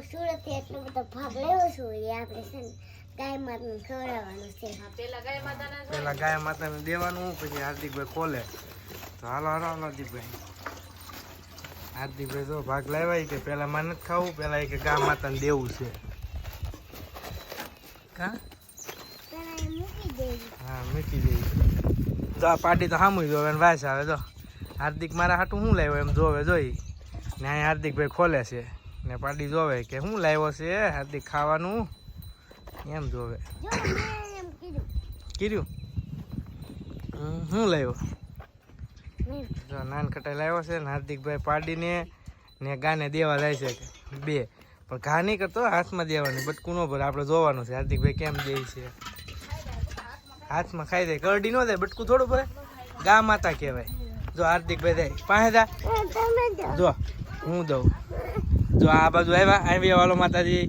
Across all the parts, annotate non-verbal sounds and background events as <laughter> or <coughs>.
હું સુરત એટલો બધો ભાગ લેવો છું એ આપણે છે ને ગાય માતનું ખવડાવવાનું છે. પેલા ગાય માતાના જો પેલા ગાય માતાને દેવાનું પછી હાર્દિકભાઈ ખોલે. તો હાલો હાલો હાર્દિકભાઈ. હાર્દિકભાઈ જો ભાગ લાવ્યા કે પેલા મને નથી ખાવું પેલા કે ગા માતાને દેવું છે. કા? મૂકી દેવી હા મૂકી દઈ તો આ પાર્ટી તો સામું જોવે વાસ આવે તો હાર્દિક મારા હાટું શું લાવ્યો એમ જોવે જોઈ. ને અહીં હાર્દિકભાઈ ખોલે છે. ને પાડી જોવે કે શું લાવ્યો છે હાર્દિક ખાવાનું? એમ જોવે. કીધું. શું લાવ્યો? જો નાન કટાઈ લાવ્યો છે ને હાર્દિકભાઈ પાડીને ને ગાને દેવા જાય છે બે. પણ ઘા નહીં કરતો હાથમાં દેવાની બટકું ન ભરે આપણે જોવાનું છે હાર્દિકભાઈ કેમ દે છે. હાથમાં ખાઈ દે કરડી ન દે બટકું થોડું ભરે. ગા માતા કહેવાય. જો હાર્દિકભાઈ દે પાસે જા. જો જો હું દઉં. જો આ બાજુ આવ્યા આવી વાલો માતાજી.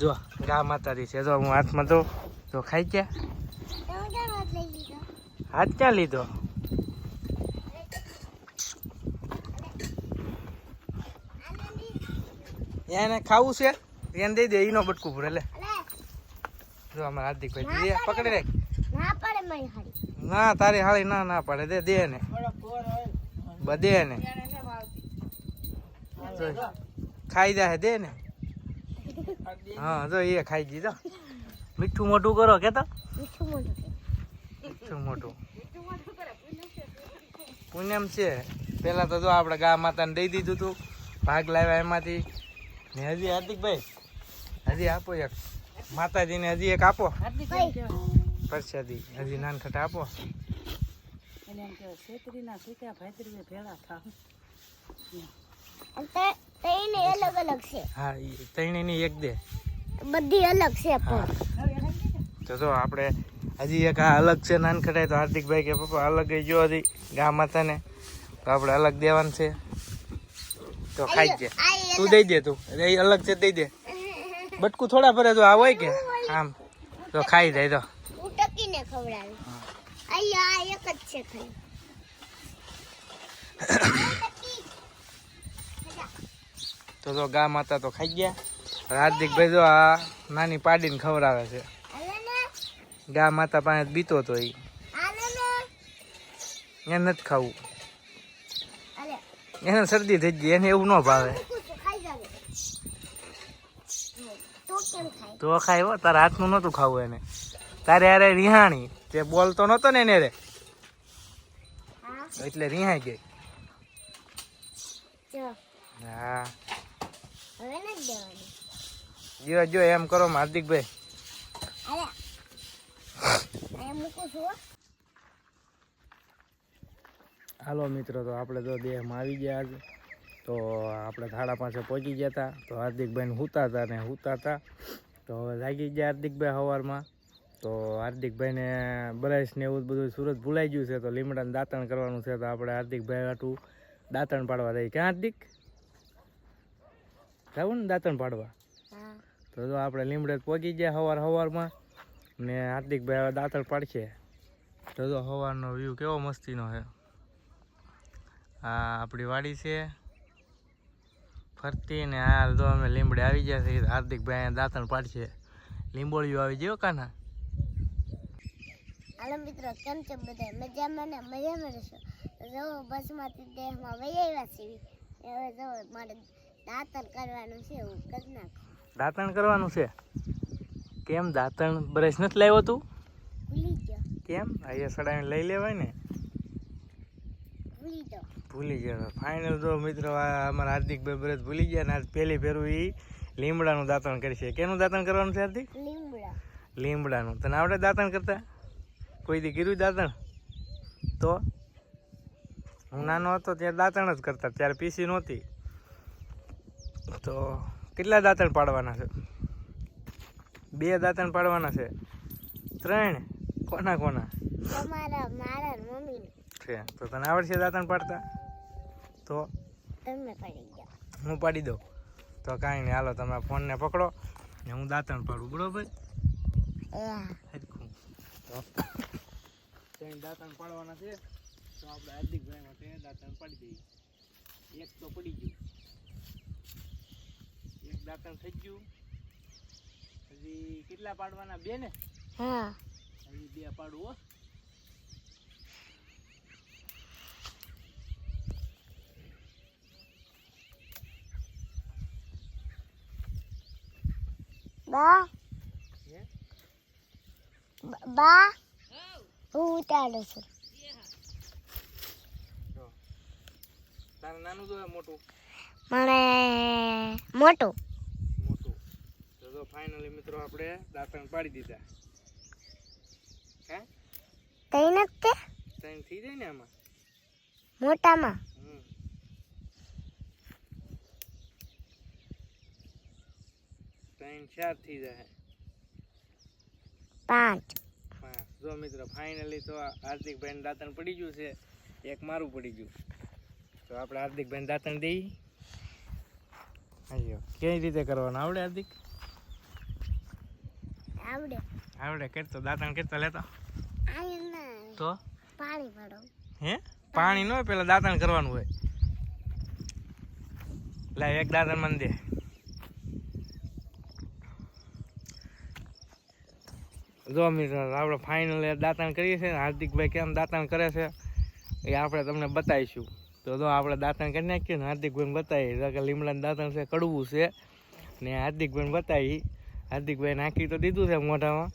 જો ગા માતાજી છે. જો હું હાથમાં દઉં જો ખાઈ ગયા. હાથ ક્યાં લીધો? એને ખાવું છે? એને દઈ દે એનો બટકું ભરે લે. જો અમારા હાર્દિકભાઈ દે પકડી રાખ ના પડે મારી હાડી ના તારી હાળી ના ના પાડે દે દે ને બધે ને જો, ખાઈ જાય દે ને. હા જો એ ખાઈ ગઈ તો મીઠું મોટું કરો કે તો મીઠું મોઢું મીઠું મોટું. પૂનમ છે. પેલા તો જો આપણે ગા માતાને દઈ દીધું હતું ભાગ લાવ્યા એમાંથી. ને હજી હાર્દિકભાઈ હજી આપો એક. માતાજીને હજી એક આપો. ભાઈ. પરસાદી હજી નાનખટ આપો. છેતરીના શીખ્યા ભાઈતરીએ ભેળા થાવ અને અલગ અલગ છે. હા એક દે. બધી અલગ છે પણ. તો જો આપણે હજી એક આ અલગ છે નાનખટાઈ તો હાર્દિકભાઈ કે પપ્પા અલગ જ જો હજી ગા માતાને તો આપણે અલગ દેવાનું છે. તો ખાઈ જ તું દઈ દે તું. એ અલગ છે દઈ દે. બટકું થોડા ભરે તો આ હોય કે? આમ. તો ખાઈ જાય તો ટકીને ખવડાવી અહીંયા એક જ છે ખાલી <coughs> તો જો ગા માતા તો ખાઈ ગયા. હાર્દિકભાઈ જો આ નાની પાડીને ખવડાવે છે. ગા માતા પાસે બીતો તો એ એને નથી ખાવું. એને શરદી થઈ ગઈ એને એવું ન ભાવે. તો ખાય તો હો તારા હાથનું નહોતું ખાવું એને. તારે અરે રિહાણી તે બોલતો નહોતો ને એને રે એટલે રિહાઈ ગઈ. હા. હવે નથી દેવાની. જો જો એમ કરો હાર્દિકભાઈ. હાલે. મિત્રો તો આપણે તો દેહમાં આવી ગયા આજે. તો આપણે થાળા પાસે પહોંચી ગયા હતા. તો હાર્દિકભાઈને હુતા હતા ને હુતા હતા. તો હવે જાગી ગયા હાર્દિકભાઈ સવારમાં તો હાર્દિકભાઈને બ્રશ ને એવું બધું સુરત ભૂલાઈ ગયું છે તો લીમડાને દાંતણ કરવાનું છે. તો આપણે હાર્દિકભાઈ હાટું દાંતણ પાડવા દઈએ ક્યાં હાર્દિક? જાવું ને દાંતણ પાડવા? તો જો આપણે લીમડે પહોંચી ગયા સવાર સવારમાં ને હાર્દિકભાઈ હવે દાંતણ પાડશે. તો જો સવારનો વ્યૂ કેવો મસ્તીનો છે. આ આપણી વાડી છે. ફરતી ને આ જો અમે લીમડે આવી ગયા છીએ. હાર્દિકભાઈ દાંતણ પાડશે. લીંબોળીઓ આવી ગયો કાના? હાલો મિત્રો કેમ છો બધા? મજામાં ને? મજામાં રહેશો જો બસમાંથી દેહમાં વહી આવ્યા છીએ. હવે જો મારે દાંતર કરવાનું છે હું કરી નાખું. દાંતણ કરવાનું છે? કેમ દાંતણ બ્રશ નથી લાવ્યો તું ભૂલી ગયો. કેમ? અહીંયા સડાઈને લઈ લેવાય ને? ભૂલી ગયો. ભૂલી ગયા. ફાઇનલ તો મિત્રો અમારા હાર્દિકભાઈ બ્રશ ભૂલી ગયા ને આજ પહેલી ફેરું એ લીમડાનું દાંતણ કરશે. કેનું દાંતણ કરવાનું છે હાર્દિક? લીમડા. લીમડાનું. તને આવડે દાંતણ કરતા? કોઈ દી કર્યું દાંતણ? તો? હું નાનો હતો ત્યારે દાંતણ જ કરતા ત્યારે પીસી નહોતી. તો કેટલા દાંતણ પાડવાના છે? બે દાંતણ પાડવાના છે. ત્રણ? કોના કોના? તમારા મારા છે. તો તને આવડશે દાંતણ પાડતા? તો? તમે પડી ગયા હું પાડી દઉં. તો કાંઈ નહીં હાલો તમે ફોનને પકડો ને હું દાંતણ પાડું બરોબર? તો ત્રણ દાંતણ પાડવાના છે. તો આપણે હાર્દિકભાઈ માટે દાંતણ પાડી દઈએ. એક તો પડી ગયું. એક દાંતણ થઈ ગયું. હજી કેટલા પાડવાના બે ને? હા. હજી બે પાડવું હો. બા. બા. હું ઉતારું છું. જો. તારે નાનું જોયે મોટું. મને મોટું. ફાઇનલી મિત્રો આપણે દાંતણ પાડી દીધા. હે? કઈ નથી તૈન થઈ જાય ને આમાં? મોટામાં. હમ. ચાર થઈ જાય. પાંચ. જો મિત્રો ફાઇનલી તો હાર્દિકભાઈ દાંતણ પડી ગયું છે. એક મારું પડી ગયું. તો આપણે હાર્દિકભાઈ દાંતણ દઈ. કઈ રીતે કરવાનું? આવડે હાર્દિક? આવડે. આવડે કરતો દાંતણ કરતો લેતો. તો? પાણી ભરો. હે? પાણી ન હોય પેલા દાંતણ કરવાનું હોય. લાવ એક દાંતણ મને દે. જો મિત્રો આપણે ફાઇનલ દાંતણ કરીએ છીએ હાર્દિકભાઈ કેમ દાંતણ કરે છે એ આપણે તમને બતાવીશું. તો જો આપણે દાંતણ કરી નાખીએ ને હાર્દિકભાઈને બતાવીએ. કે લીમડાનું દાંતણ છે કડવું છે. ને હાર્દિકભાઈને બતાવી હાર્દિકભાઈ નાખી તો દીધું છે મોઢામાં.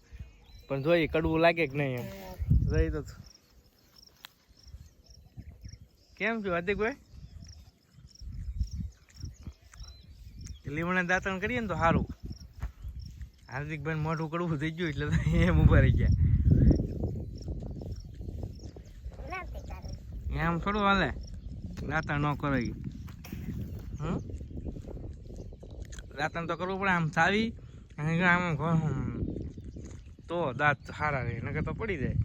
પણ જોઈએ કડવું લાગે કે નહીં એમ. જોઈ તો કેમ છું હાર્દિકભાઈ? લીમણા દાંતણ કરીએ ને તો સારું. હાર્દિકભાઈ મોઢું કડવું થઈ ગયું એટલે એમ ઊભા રહી ગયા. એમ થોડું હાલે. દાંતણ ન કરાવી હમ? દાંતણ તો કરવું પડે, આમ ચાવી અને આમ ઘ- તો દાંત સારા રહે, નકર તો પડી જાય.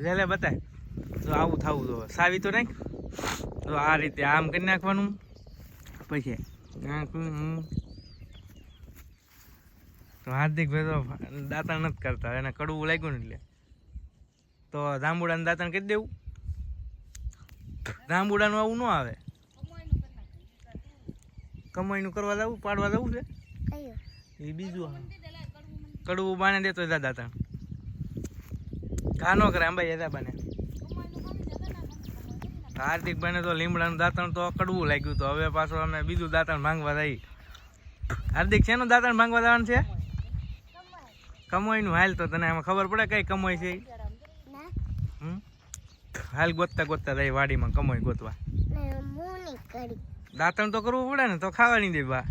લે લે, બતાય. તો આવું થવું જો, સાવી તો નાખ. તો આ રીતે આમ કરી નાખવાનું. પછી. તો હાર્દિકભાઈ તો દાંતણ નથી કરતા, એને કડવું લાગ્યું ને એટલે. તો જાંબુડાનું દાંતણ કરી દેવું. જાંબુડાનું આવું ન આવે. કમાઈનું કરવા જવું પાડવા જવું છે? એ બીજું કડવું બાને દેતો હોય દાંતણ ઘાનો કરે અંબાઈ દાદા બને. હાર્દિક બને તો લીમડાનું દાંતણ તો કડવું લાગ્યું તો. હવે પાછું અમે બીજું દાંતણ માંગવા જઈ હાર્દિક શેનું દાંતણ માંગવા જવાનું છે? કમાઈનું હાલ તો તને એમાં ખબર પડે કઈ કમાઈ છે? હાલ ગોતતા ગોતતા જાય વાડીમાં કમાઈ ગોતવા. દાંતણ તો કરવું પડે ને તો ખાવાની દે બા.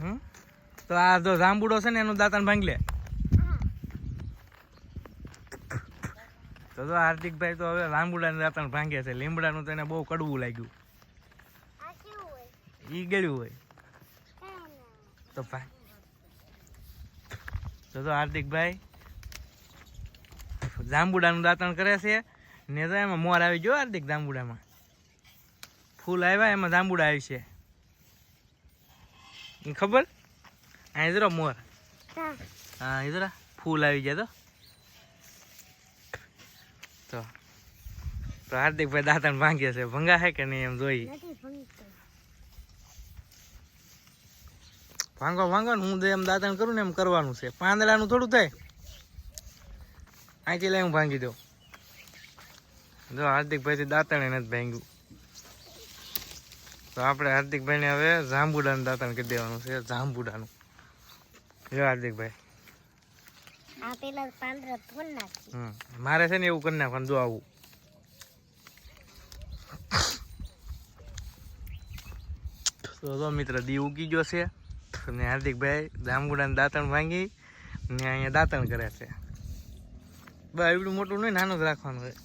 હમ. તો આ જો જાંબુડો છે ને એનું દાંતણ ભાંગી લે. તો જો હાર્દિકભાઈ તો હવે લાંબુડાનું દાંતણ ભાંગે છે. લીમડાનું તો એને બહુ કડવું લાગ્યું. ઈ ગળ્યું હોય. તો ભાઈ તો જો હાર્દિકભાઈ જાંબુડાનું દાંતણ કરે છે. ને તો એમાં મોર આવી ગયો હાર્દિક જાંબુડામાં. ફૂલ આવ્યા એમાં જાંબુડા આવી છે. ખબર? અહીં જરા મોર. હા જરા ફૂલ આવી ગયા તો. તો હાર્દિકભાઈ દાંતણ ભાંગે છે. ભંગા છે કે નહીં એમ જોઈ ભાંગો ભાંગો ને હું એમ દાંતણ કરું ને એમ કરવાનું છે. પાંદડાનું થોડું થાય. અહીંથી લઈ હું ભાંગી દઉં. જો હાર્દિકભાઈથી દાંતણે નથી ભાંગ્યું. તો આપણે હાર્દિકભાઈને હવે જાંબુડાનું દાંતણ કરી દેવાનું છે જાંબુડાનું. જો હાર્દિકભાઈ. મારે છે ને એવું કરી નાખવાનું જો આવું. તો જો મિત્ર દી ઉગી ગયો છે. ને હાર્દિકભાઈ જાંબુડાનું દાંતણ ભાંગી ને અહીંયા દાંતણ કરે છે. બસ એવડું મોટું નહીં નાનું જ રાખવાનું હોય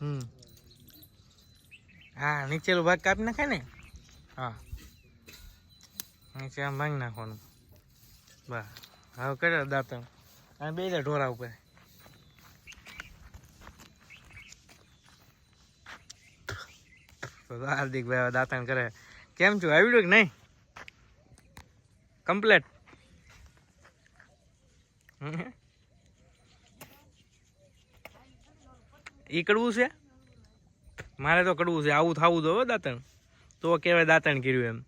હમ. હા નીચેલો ભાગ કાપી નાખાય ને? હા. નીચે આમ ભાંગી નાખવાનું. બસ હવે કર્યો દાંતણ. અને બે ઢોરા ઉપર. હાર્દિકભાઈ દાંતણ કરે. કેમ છું? આવડ્યું કે નહીં? કમ્પ્લેટ. ઈ કરવું છે? મારે તો કડવું છે આવું થવું તો દાંતણ. તો કહેવાય દાંતણ કર્યું એમ.